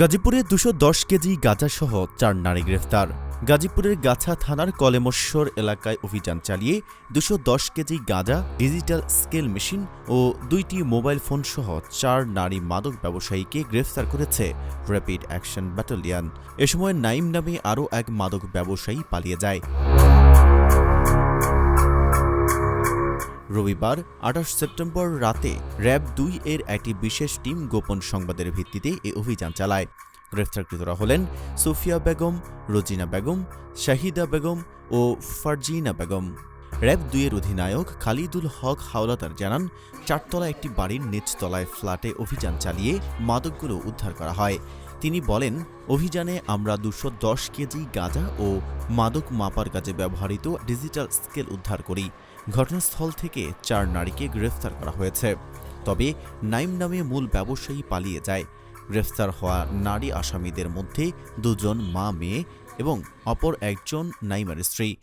গাজীপুরে দুশো দশ কেজি গাঁজাসহ চার নারী গ্রেফতার। গাজীপুরের গাছা থানার কলেমশ্বর এলাকায় অভিযান চালিয়ে দুশো দশ কেজি গাঁজা, ডিজিটাল স্কেল মেশিন ও দুইটি মোবাইল ফোন সহ চার নারী মাদক ব্যবসায়ীকে গ্রেফতার করেছে র্যাপিড অ্যাকশন ব্যাটালিয়ান। এ সময় নাইম নামে আরও এক মাদক ব্যবসায়ী পালিয়ে যায়। রবিবার আঠাশ সেপ্টেম্বর রাতে র্যাব দুই এর একটি বিশেষ টিম গোপন সংবাদের ভিত্তিতে এ অভিযান চালায়। গ্রেফতারকৃতরা হলেন সুফিয়া বেগম, রোজিনা বেগম, শাহিদা বেগম ও ফারজিনা বেগম। র্যাব দুইয়ের অধিনায়ক খালিদুল হক হাওলাদার জানান চারতলা একটি বাড়ির নিচতলায় ফ্ল্যাটে অভিযান চালিয়ে মাদকগুলো উদ্ধার করা হয়। তিনি বলেন, অভিযানে আমরা দুশো দশ কেজি গাঁজা ও মাদক মাপার কাজে ব্যবহৃত ডিজিটাল স্কেল উদ্ধার করি। ঘটনাস্থল থেকে চার নারীকে গ্রেফতার করা হয়েছে। তবে নাইম নামে মূল ব্যবসায়ী পালিয়ে যায়। গ্রেফতার হওয়া নারী আসামিদের মধ্যে দুজন মা মেয়ে এবং অপর একজন নাইমার স্ত্রী।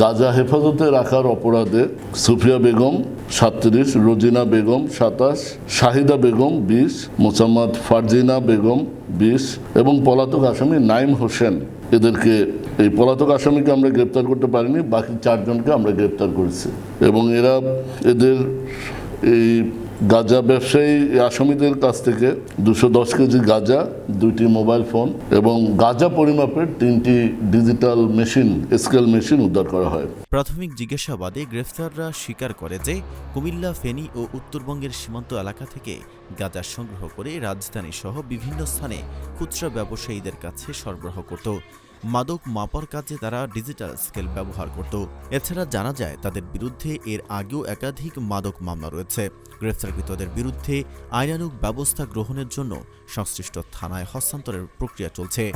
গাজা হেফাজতে রাখার অপরাধে সুফিয়া বেগম সাতত্রিশ, রোজিনা বেগম সাতাশ, শাহিদা বেগম বিশ, মোসাম্মদ ফারজিনা বেগম বিশ এবং পলাতক আসামি নাইম হোসেন। এদেরকে, এই পলাতক আসামিকে আমরা গ্রেপ্তার করতে পারিনি, বাকি চারজনকে আমরা গ্রেপ্তার করেছি। এবং এরা, এদের এই গাঁজা ব্যবসায়ী আসামিদের কাছ থেকে দুশো দশ কেজি গাঁজা, দুইটি মোবাইল ফোন এবং গাঁজা পরিমাপের তিনটি ডিজিটাল মেশিন, স্কেল মেশিন উদ্ধার করা হয়। প্রাথমিক জিজ্ঞাসাবাদে গ্রেফতাররা স্বীকার করে যে কুমিল্লা, ফেনী ও উত্তরবঙ্গের সীমান্ত এলাকা থেকে গাঁজা সংগ্রহ করে রাজধানী সহ বিভিন্ন স্থানে খুচরা ব্যবসায়ীদের কাছে সরবরাহ করত। মাদক মাপার কাজে তারা ডিজিটাল স্কেল ব্যবহার করত। এছাড়া জানা যায়, তাদের বিরুদ্ধে এর আগেও একাধিক মাদক মামলা রয়েছে। গ্রেফতারকৃতদের বিরুদ্ধে আইনানুগ ব্যবস্থা গ্রহণের জন্য সংশ্লিষ্ট থানায় হস্তান্তরের প্রক্রিয়া চলছে।